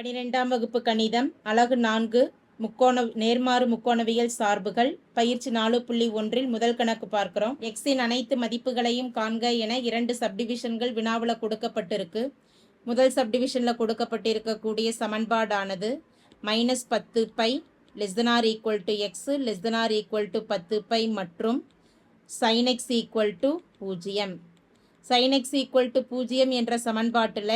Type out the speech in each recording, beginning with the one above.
பனிரெண்டாம் வகுப்பு கணிதம் அழகு நான்கு முக்கோண நேர்மாறு முக்கோணவியல் சார்புகள் பயிற்சி நாலு புள்ளி ஒன்றில் முதல் கணக்கு பார்க்கிறோம். எக்ஸின் அனைத்து மதிப்புகளையும் காண்க என இரண்டு சப்டிவிஷன்கள் வினாவில் கொடுக்கப்பட்டிருக்கு. முதல் சப்டிவிஷனில் கொடுக்கப்பட்டிருக்கக்கூடிய சமன்பாடானது மைனஸ் பத்து pi less than or equal to X less than or equal to பத்து பை மற்றும் சைன் எக்ஸ் ஈக்குவல் டு பூஜ்ஜியம். சைன் எக்ஸ் ஈக்குவல் டு பூஜ்ஜியம் என்ற சமன்பாட்டில்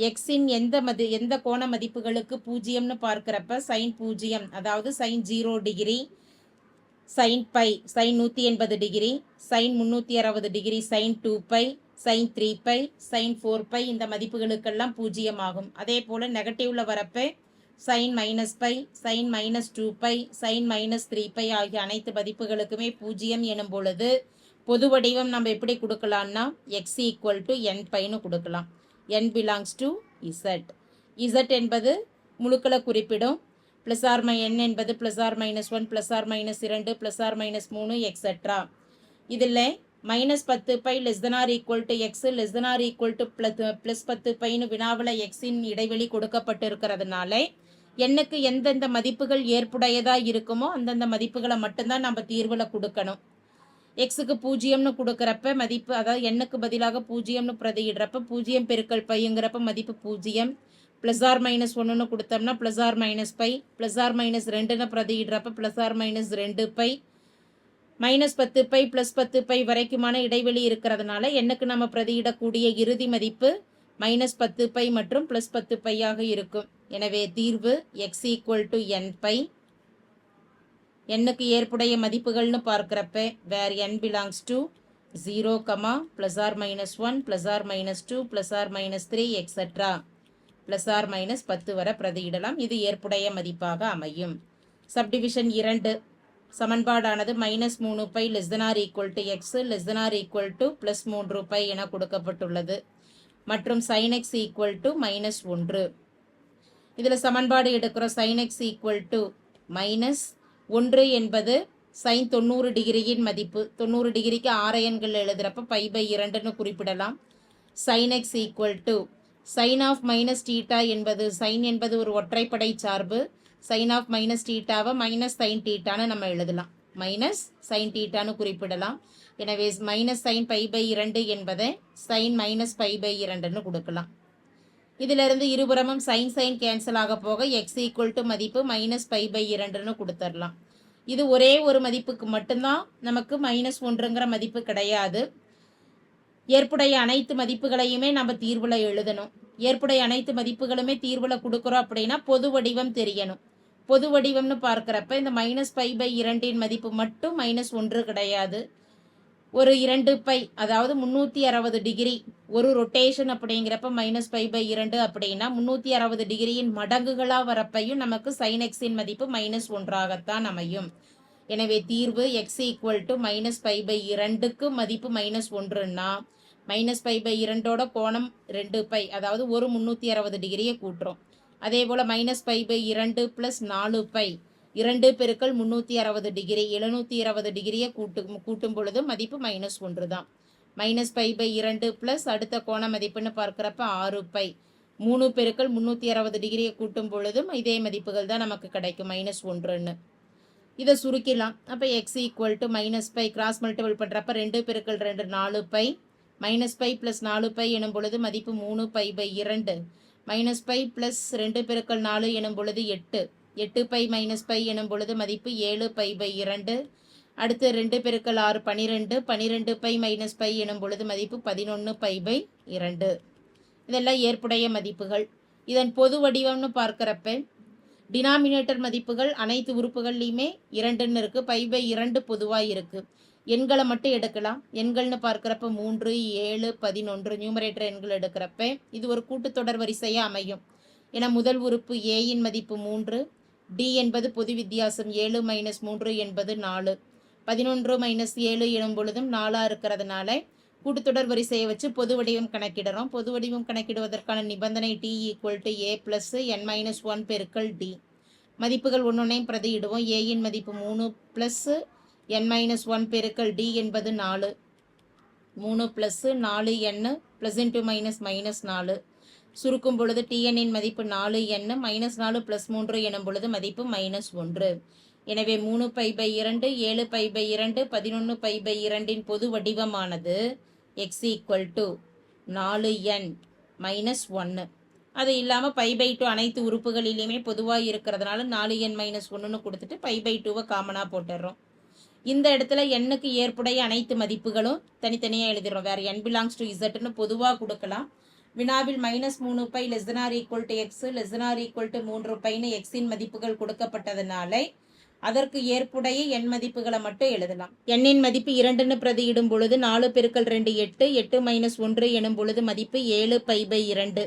எக்ஸின் எந்த மதி எந்த கோண மதிப்புகளுக்கு பூஜ்ஜியம்னு பார்க்குறப்ப சைன் பூஜ்ஜியம் அதாவது sine zero degree sine pi sine நூற்றி எண்பது டிகிரி சைன் முந்நூற்றி அறுபது degree sine two pi sine three pi sine four pi இந்த மதிப்புகளுக்கெல்லாம் பூஜ்ஜியம் ஆகும் அதே போல் நெகட்டிவில் வரப்ப sine minus pi sine minus two pi sine minus three pi ஆகிய அனைத்து மதிப்புகளுக்குமே பூஜ்ஜியம் எனும் பொழுது பொது வடிவம் நம்ம எப்படி கொடுக்கலாம்னா எக்ஸ் ஈக்குவல் டு என் பைன்னு கொடுக்கலாம். N belongs to Z Z என்பது முழுக்களை குறிப்பிடும். ப்ளஸ் ஆர் மை என் என்பது plus or minus one plus or minus இரண்டு ப்ளஸ் ஆர் மைனஸ் மூணு எக்ஸட்ரா இதில் மைனஸ் பத்து pi less than or equal to X less than or equal to plus plus பத்து பைன்னு வினாவில் எக்ஸின் இடைவெளி கொடுக்கப்பட்டிருக்கிறதுனால எண்ணுக்கு எந்தெந்த மதிப்புகள் ஏற்புடையதாக இருக்குமோ அந்தந்த மதிப்புகளை மட்டும்தான் நம்ம தீர்வில் கொடுக்கணும். எக்ஸுக்கு பூஜ்ஜியம்னு கொடுக்குறப்ப மதிப்பு அதாவது எண்ணுக்கு பதிலாக பூஜ்ஜியம்னு பிரதியிடுறப்ப பூஜ்ஜியம் பெருக்கல் பைங்கிறப்ப மதிப்பு பூஜ்ஜியம் ப்ளஸ் ஆர் மைனஸ் ஒன்றுன்னு கொடுத்தோம்னா plus or minus pi plus or minus ரெண்டுன்னு பிரதியிடுறப்ப ப்ளஸ் ஆர் மைனஸ் ரெண்டு பை. மைனஸ் பத்து பை ப்ளஸ் பத்து பை வரைக்குமான இடைவெளி இருக்கிறதுனால எண்ணுக்கு நம்ம பிரதியிடக்கூடிய இறுதி மதிப்பு மைனஸ் பத்து பை மற்றும் ப்ளஸ் பத்து பையாக இருக்கும். எனவே தீர்வு X equal to N pi. எண்ணுக்கு ஏற்புடைய மதிப்புகள்னு பார்க்குறப்ப where N belongs to zero comma plus or minus one plus or minus two plus or minus three extra plus or minus பத்து வரை பிரதியிடலாம். இது ஏற்புடைய மதிப்பாக அமையும். சப்டிவிஷன் இரண்டு. சமன்பாடானது மைனஸ் மூணு pi less than or equal to X less than or equal to plus மூன்று பை என கொடுக்கப்பட்டுள்ளது. மற்றும் sine X equal to minus ஒன்று. இதில் சமன்பாடு எடுக்கிறோம். Sine x equal to minus ஒன்று என்பது சைன் தொண்ணூறு டிகிரியின் மதிப்பு. தொண்ணூறு டிகிரிக்கு ஆரையன்கள் எழுதுகிறப்ப பை பை இரண்டுன்னு குறிப்பிடலாம். Sine x equal to sine of minus theta என்பது சைன் என்பது ஒரு ஒற்றைப்படை சார்பு. சைன் ஆஃப் மைனஸ் டீட்டாவை மைனஸ் சைன் டீட்டான்னு நம்ம எழுதலாம். மைனஸ் சைன் டீட்டான்னு குறிப்பிடலாம். எனவே மைனஸ் சைன் பை பை இரண்டு என்பதை சைன் மைனஸ் பை பை இரண்டுன்னு கொடுக்கலாம். இதிலிருந்து இருபுறமும் சைன் சைன் கேன்சல் ஆக போக எக்ஸ் ஈக்குவல் டு மதிப்பு மைனஸ் பை பை இரண்டுன்னு கொடுத்துடலாம் இது ஒரே ஒரு மதிப்புக்கு மட்டும்தான் நமக்கு மைனஸ் ஒன்றுங்கிற மதிப்பு கிடையாது. ஏற்புடைய அனைத்து மதிப்புகளையுமே நம்ம தீர்வில் எழுதணும். ஏற்புடைய அனைத்து மதிப்புகளுமே தீர்வில் கொடுக்குறோம் அப்படின்னா பொது வடிவம் தெரியணும். பொது வடிவம்னு பார்க்குறப்ப இந்த மைனஸ் பை பை இரண்டின் மதிப்பு மட்டும் மைனஸ் ஒன்று கிடையாது. ஒரு இரண்டு பை அதாவது முந்நூற்றி அறுபது டிகிரி ஒரு ரொட்டேஷன் அப்படிங்கிறப்ப மைனஸ் பை பை இரண்டு அப்படின்னா முந்நூற்றி அறுபது டிகிரியின் மடங்குகளாக வரப்பையும் நமக்கு சைன் எக்ஸின் மதிப்பு மைனஸ் ஒன்றாகத்தான் அமையும். எனவே தீர்வு x equal to minus pi by இரண்டுக்கு மதிப்பு மைனஸ் ஒன்றுன்னா மைனஸ் பை பை இரண்டோட கோணம் ரெண்டு பை அதாவது ஒரு முந்நூற்றி அறுபது டிகிரியை கூட்டுறோம். அதே போல் மைனஸ் பை பை இரண்டு ப்ளஸ் நாலு பை இரண்டு பெருக்கள் முந்நூற்றி அறுபது டிகிரி எழுநூற்றி இருபது டிகிரியை கூட்டு கூட்டும் பொழுது மதிப்பு மைனஸ் ஒன்று தான். மைனஸ் பை பை இரண்டு ப்ளஸ் அடுத்த கோண மதிப்புன்னு பார்க்குறப்ப ஆறு பை. மூணு பெருக்கள் முந்நூற்றி அறுபது டிகிரியை கூட்டும் பொழுதும் இதே மதிப்புகள் தான் நமக்கு கிடைக்கும் மைனஸ் ஒன்றுன்னு. இதை சுருக்கிடலாம். அப்போ x equal to minus pi cross multiple பண்ணுறப்ப ரெண்டு பெருக்கள் ரெண்டு நாலு பை. மைனஸ் பை ப்ளஸ் நாலு பை எனும் பொழுது மதிப்பு மூணு பை பை இரண்டு. மைனஸ் பை ப்ளஸ் ரெண்டு பெருக்கள் நாலு எனும் பொழுது எட்டு. எட்டு பை மைனஸ் பை எனும் பொழுது மதிப்பு ஏழு பை பை இரண்டு. அடுத்து ரெண்டு பெருக்கள் ஆறு பனிரெண்டு பனிரெண்டு பை மைனஸ் பை எனும் பொழுது மதிப்பு பதினொன்று பை பை இரண்டு. இதெல்லாம் ஏற்புடைய மதிப்புகள். இதன் பொது வடிவம்னு பார்க்குறப்ப டினாமினேட்டர் மதிப்புகள் அனைத்து உறுப்புகள்லையுமே இரண்டுன்னு இருக்குது பை பை இரண்டு பொதுவாக இருக்குது எண்களை மட்டும் எடுக்கலாம். எண்கள்னு பார்க்குறப்ப மூன்று ஏழு பதினொன்று நியூமரேட்டர் எண்கள் எடுக்கிறப்ப இது ஒரு கூட்டுத்தொடர் வரிசையாக அமையும். என முதல் உறுப்பு ஏயின் மதிப்பு மூன்று டி என்பது பொது வித்தியாசம் ஏழு மைனஸ் மூன்று என்பது நாலு. பதினொன்று மைனஸ் ஏழு எனும் பொழுதும் நாலாக இருக்கிறதுனால கூட்டுத்தொடர் வரிசையை வச்சு பொது வடிவம் கணக்கிடுறோம். பொது வடிவம் கணக்கிடுவதற்கான நிபந்தனை D equal to A plus N minus one பெருக்கல் டி மதிப்புகள் ஒன்றொன்னையும் பிரதியிடுவோம். ஏயின் மதிப்பு மூணு ப்ளஸ்ஸு என் மைனஸ் ஒன் பெருக்கல் டி என்பது நாலு. மூணு ப்ளஸ்ஸு நாலு என்னு ப்ளஸ் இன்ட்டு மைனஸ் மைனஸ் நாலு. சுருக்கும் பொழுது டிஎன்னின் மதிப்பு நாலு என்னு மைனஸ் நாலு ப்ளஸ் மூன்று எனும் பொழுது மதிப்பு மைனஸ் ஒன்று. எனவே மூணு பை பை இரண்டு ஏழு பை பை இரண்டு பதினொன்று பை பை இரண்டின் பொது வடிவமானது எக்ஸ் ஈக்குவல் டு நாலு என் மைனஸ் ஒன்று அது இல்லாமல் பை பை டூ அனைத்து உறுப்புகளிலையுமே பொதுவாக இருக்கிறதுனால நாலு என் மைனஸ் ஒன்றுன்னு கொடுத்துட்டு பை பை டூவை காமனாக போட்டுடுறோம் இந்த இடத்துல எண்ணுக்கு ஏற்புடைய அனைத்து மதிப்புகளும் தனித்தனியாக எழுதிடுறோம். வேறு என் பிலாங்ஸ் டு இசட்னு பொதுவாக கொடுக்கலாம். வினாவில் மைனஸ் மூணு pi less equal to x less equal to மூன்று பைன்னு எக்ஸின் மதிப்புகள் கொடுக்கப்பட்டதுனால அதற்கு ஏற்புடைய எண் மதிப்புகளை மட்டும் எழுதலாம். எண்ணின் மதிப்பு இரண்டுன்னு பிரதியிடும் பொழுது நாலு பெருக்கல் ரெண்டு எட்டு எட்டு மைனஸ் ஒன்று எனும் பொழுது மதிப்பு ஏழு பை பை இரண்டு.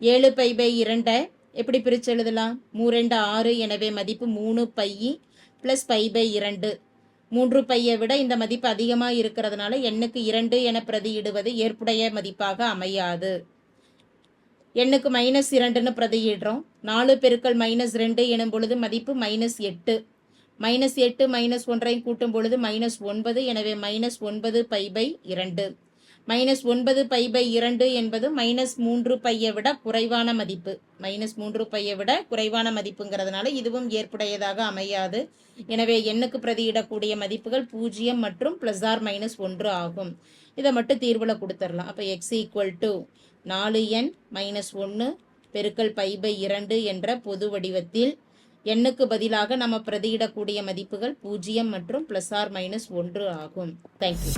ஏழு பை பை இரண்டை எப்படி பிரித்து எழுதலாம்? மூ ரெண்டு ஆறு எனவே மதிப்பு மூணு பை ப்ளஸ் பை பை இரண்டு. மூன்று பையை விட இந்த மதிப்பு அதிகமாக இருக்கிறதுனால எண்ணுக்கு இரண்டு என பிரதியிடுவது ஏற்புடைய மதிப்பாக அமையாது. எண்ணுக்கு மைனஸ் இரண்டுன்னு பிரதியிடுறோம். நாலு பெருக்கள் மைனஸ் ரெண்டு எனும் பொழுது மதிப்பு மைனஸ் எட்டு. மைனஸ் எட்டு மைனஸ் ஒன்றையும் கூட்டும் பொழுது மைனஸ் ஒன்பது எனவே மைனஸ் ஒன்பது பை பை இரண்டு. மைனஸ் ஒன்பது பை பை இரண்டு என்பது மைனஸ் மூன்று பையை விட குறைவான மதிப்பு. மைனஸ் மூன்று பையை விட குறைவான மதிப்புங்கிறதுனால இதுவும் ஏற்புடையதாக அமையாது. எனவே எண்ணுக்கு பிரதியிடக்கூடிய மதிப்புகள் பூஜ்ஜியம் மற்றும் ப்ளஸ் ஆர் மைனஸ் ஒன்று ஆகும். இதை மட்டும் தீர்வில் கொடுத்துடலாம். அப்போ எக்ஸ் ஈக்குவல் டு நாலு எண் மைனஸ் ஒன்று பெருக்கல் பை பை இரண்டு என்ற பொது வடிவத்தில் எண்ணுக்கு பதிலாக நம்ம பிரதியிடக்கூடிய மதிப்புகள் பூஜ்ஜியம் மற்றும் ப்ளஸ் ஆர் மைனஸ் ஒன்று ஆகும். தேங்க்யூ